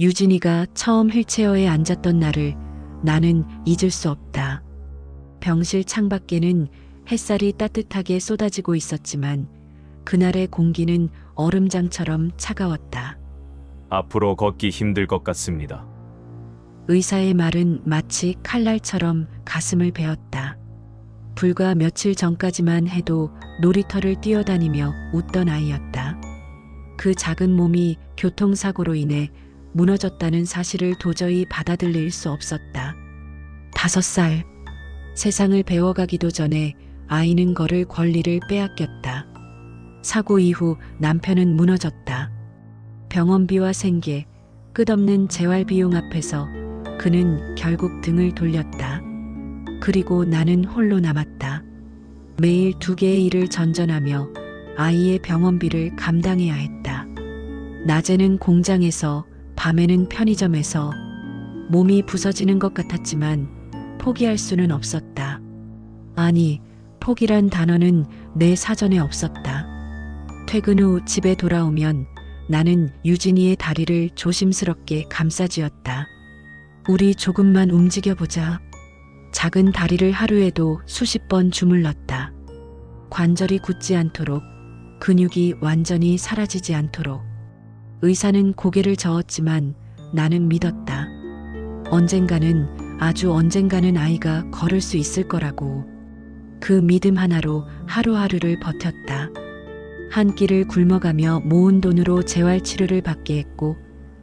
유진이가 처음 휠체어에 앉았던 날을 나는 잊을 수 없다. 병실 창밖에는 햇살이 따뜻하게 쏟아지고 있었지만 그날의 공기는 얼음장처럼 차가웠다. 앞으로 걷기 힘들 것 같습니다. 의사의 말은 마치 칼날처럼 가슴을 베었다. 불과 며칠 전까지만 해도 놀이터를 뛰어다니며 웃던 아이였다. 그 작은 몸이 교통사고로 인해 무너졌다는 사실을 도저히 받아들일 수 없었다. 다섯 살. 세상을 배워가기도 전에 아이는 걸을 권리를 빼앗겼다. 사고 이후 남편은 무너졌다. 병원비와 생계, 끝없는 재활 비용 앞에서 그는 결국 등을 돌렸다. 그리고 나는 홀로 남았다. 매일 두 개의 일을 전전하며 아이의 병원비를 감당해야 했다. 낮에는 공장에서, 밤에는 편의점에서 몸이 부서지는 것 같았지만 포기할 수는 없었다. 아니, 포기란 단어는 내 사전에 없었다. 퇴근 후 집에 돌아오면 나는 유진이의 다리를 조심스럽게 감싸쥐었다. 우리 조금만 움직여보자. 작은 다리를 하루에도 수십 번 주물렀다. 관절이 굳지 않도록, 근육이 완전히 사라지지 않도록. 의사는 고개를 저었지만 나는 믿었다. 언젠가는, 아주 언젠가는 아이가 걸을 수 있을 거라고. 그 믿음 하나로 하루하루를 버텼다. 한 끼를 굶어가며 모은 돈으로 재활 치료를 받게 했고,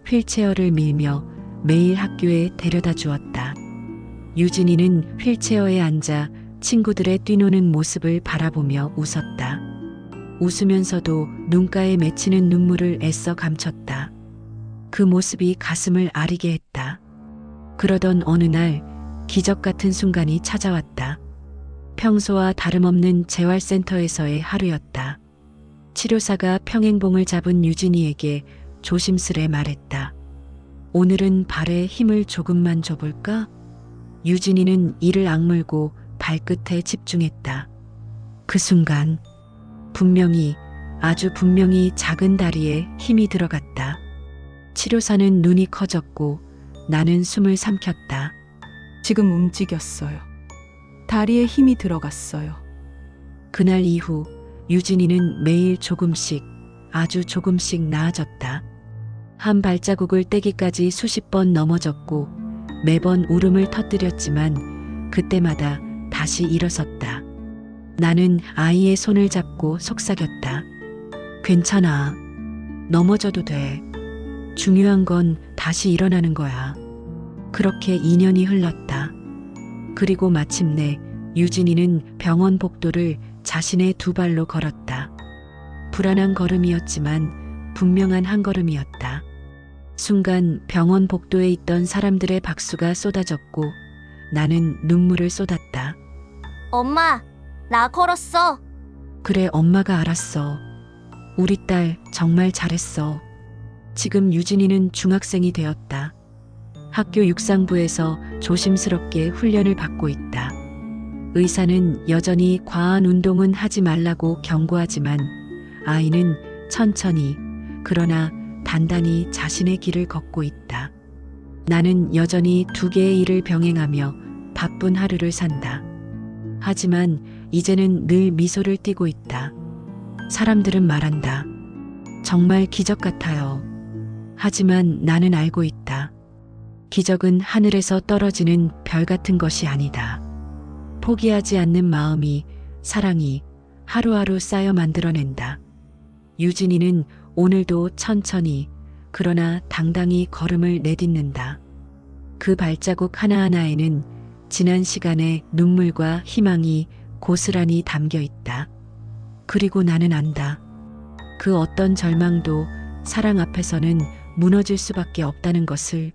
휠체어를 밀며 매일 학교에 데려다 주었다. 유진이는 휠체어에 앉아 친구들의 뛰노는 모습을 바라보며 웃었다. 웃으면서도 눈가에 맺히는 눈물을 애써 감췄다. 그 모습이 가슴을 아리게 했다. 그러던 어느 날 기적 같은 순간이 찾아왔다. 평소와 다름없는 재활센터에서의 하루였다. 치료사가 평행봉을 잡은 유진이에게 조심스레 말했다. 오늘은 발에 힘을 조금만 줘볼까? 유진이는 이를 악물고 발끝에 집중했다. 그 순간 분명히 아주 분명히 작은 다리에 힘이 들어갔다. 치료사는 눈이 커졌고 나는 숨을 삼켰다. 지금 움직였어요. 다리에 힘이 들어갔어요. 그날 이후 유진이는 매일 조금씩 아주 조금씩 나아졌다. 한 발자국을 떼기까지 수십 번 넘어졌고 매번 울음을 터뜨렸지만 그때마다 다시 일어섰다. 나는 아이의 손을 잡고 속삭였다. 괜찮아. 넘어져도 돼. 중요한 건 다시 일어나는 거야. 그렇게 2년이 흘렀다. 그리고 마침내 유진이는 병원 복도를 자신의 두 발로 걸었다. 불안한 걸음이었지만 분명한 한 걸음이었다. 순간 병원 복도에 있던 사람들의 박수가 쏟아졌고 나는 눈물을 쏟았다. 엄마, 나 걸었어. 그래, 엄마가 알았어. 우리 딸 정말 잘했어. 지금 유진이는 중학생이 되었다. 학교 육상부에서 조심스럽게 훈련을 받고 있다. 의사는 여전히 과한 운동은 하지 말라고 경고하지만 아이는 천천히, 그러나 단단히 자신의 길을 걷고 있다. 나는 여전히 두 개의 일을 병행하며 바쁜 하루를 산다. 하지만 이제는 늘 미소를 띠고 있다. 사람들은 말한다. 정말 기적 같아요. 하지만 나는 알고 있다. 기적은 하늘에서 떨어지는 별 같은 것이 아니다. 포기하지 않는 마음이, 사랑이 하루하루 쌓여 만들어낸다. 유진이는 오늘도 천천히, 그러나 당당히 걸음을 내딛는다. 그 발자국 하나하나에는 지난 시간의 눈물과 희망이 고스란히 담겨 있다. 그리고 나는 안다. 그 어떤 절망도 사랑 앞에서는 무너질 수밖에 없다는 것을